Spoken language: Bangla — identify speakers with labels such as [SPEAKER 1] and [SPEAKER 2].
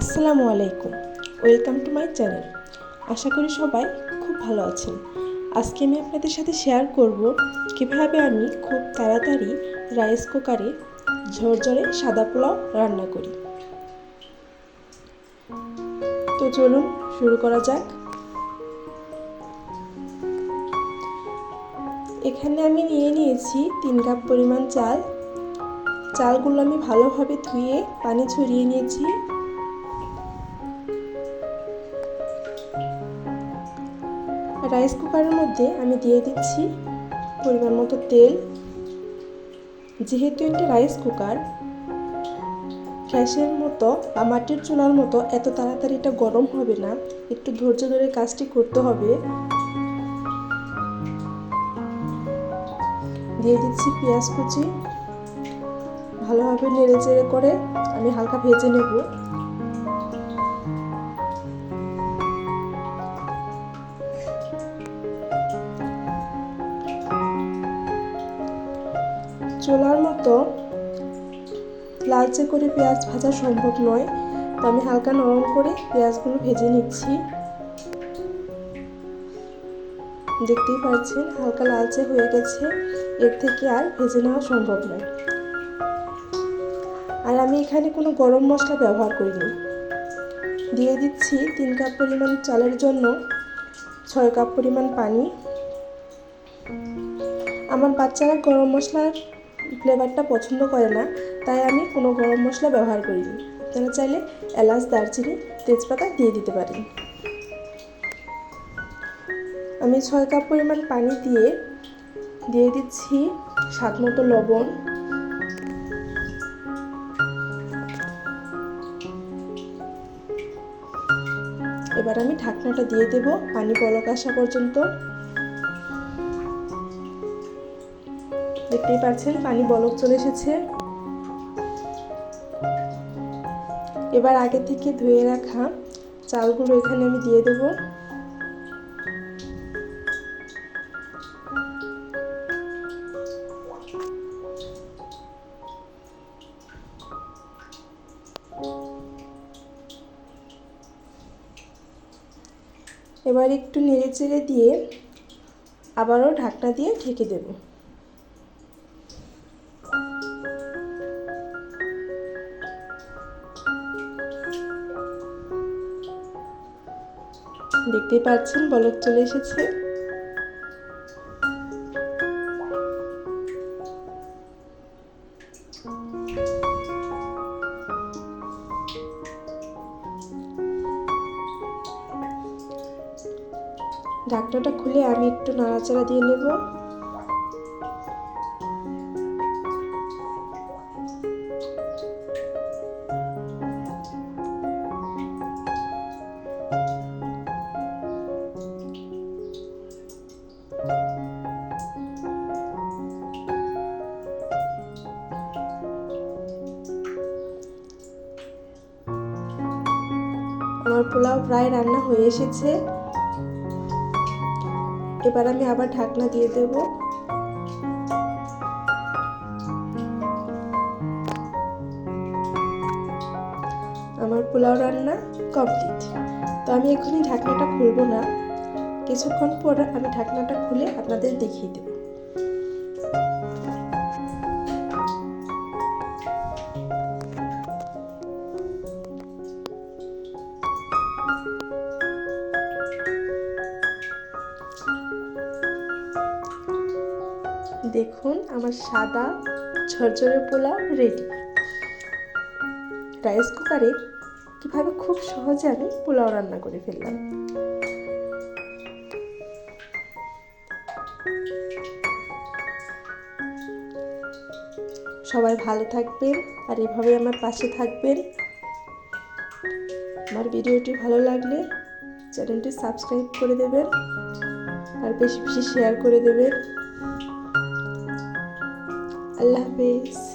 [SPEAKER 1] আসসালামু আলাইকুম। Welcome to my channel. আশা করি সবাই খুব ভালো আছেন। আজকে আমি আপনাদের সাথে শেয়ার করব কীভাবে আমি খুব তাড়াতাড়ি রাইস কুকারে ঝরঝরে সাদা পোলাও রান্না করি। তো চলুন শুরু করা যাক। এখানে আমি নিয়ে নিয়েছি তিন কাপ পরিমাণ চাল। চালগুলো আমি ভালোভাবে ধুয়ে পানি ছড়িয়ে নিয়েছি। রাইস কুকারের মধ্যে আমি দিয়ে দিচ্ছি পরিমাণ মতো তেল। যেহেতু একটি রাইস কুকার গ্যাসের মতো বা মাটির চুলার মতো এত তাড়াতাড়ি এটা গরম হবে না, একটু ধৈর্য ধরে কাজটি করতে হবে। দিয়ে দিচ্ছি পেঁয়াজ কুচি। ভালোভাবে নেড়ে চেড়ে করে আমি হালকা ভেজে নেব। চোলার মতো লালচে করে পেঁয়াজ ভাজা সম্ভব নয়, তো আমি হালকা নরম করে পেঁয়াজগুলো ভেজে নিচ্ছি। দেখতেই পাচ্ছেন, হালকা লালচে হয়ে গেছে, এর থেকে আর ভেজে নেওয়া সম্ভব নয়। আর আমি এখানে কোনো গরম মশলা ব্যবহার করিনি। দিয়ে দিচ্ছি তিন কাপ পরিমাণ চালের জন্য ছয় কাপ পরিমাণ পানি। আমার বাচ্চারা গরম মশলার ফ্লেভারটা পছন্দ করে না, তাই আমি কোনো গরম মশলা ব্যবহার করিনি। আপনারা চাইলে এলাচ, দারচিনি, তেজপাতা দিয়ে দিতে পারেন আমি ছয় কাপ পরিমাণ পানি দিয়ে দিয়ে দিচ্ছি স্বাদ মতো লবণ। এবার আমি ঢাকনাটা দিয়ে দেব, পানি বলক আসা পর্যন্ত। দেখতেই পাচ্ছেন, পানি বলক চলে এসেছে। এবার আগে থেকে ধুয়ে রাখা চালগুলো এখানে আমি দিয়ে দেব। এবার একটু নেড়ে চেড়ে দিয়ে আবারও ঢাকনা দিয়ে ঢেকে দেবো। দেখতেই পাচ্ছেন বলক চলে এসেছে। ঢাকনাটা খুলে আমি একটু নাড়াচাড়া দিয়ে নেব। পোলাও প্রায় রান্না হয়ে এসেছে। এবার আমি আবার ঢাকনা দিয়ে দেব। আমার পোলাও রান্না কমপ্লিট। তো আমি এখনই ঢাকনাটা খুলবো না। কিছুক্ষণ পর আমি ঢাকনাটা খুলে আপনাদের দেখিয়ে দেব। দেখুন, আমার সাদা ঝরঝরে পোলাও রেডি রাইস কুকারে কীভাবে খুব সহজে আমি পোলাও রান্না করে ফেললাম। সবাই ভালো থাকবেন আর এভাবে আমার পাশে থাকবেন। আমার ভিডিওটি ভালো লাগলে চ্যানেলটি সাবস্ক্রাইব করে দেবেন আর বেশি বেশি শেয়ার করে দেবেন। a la vez.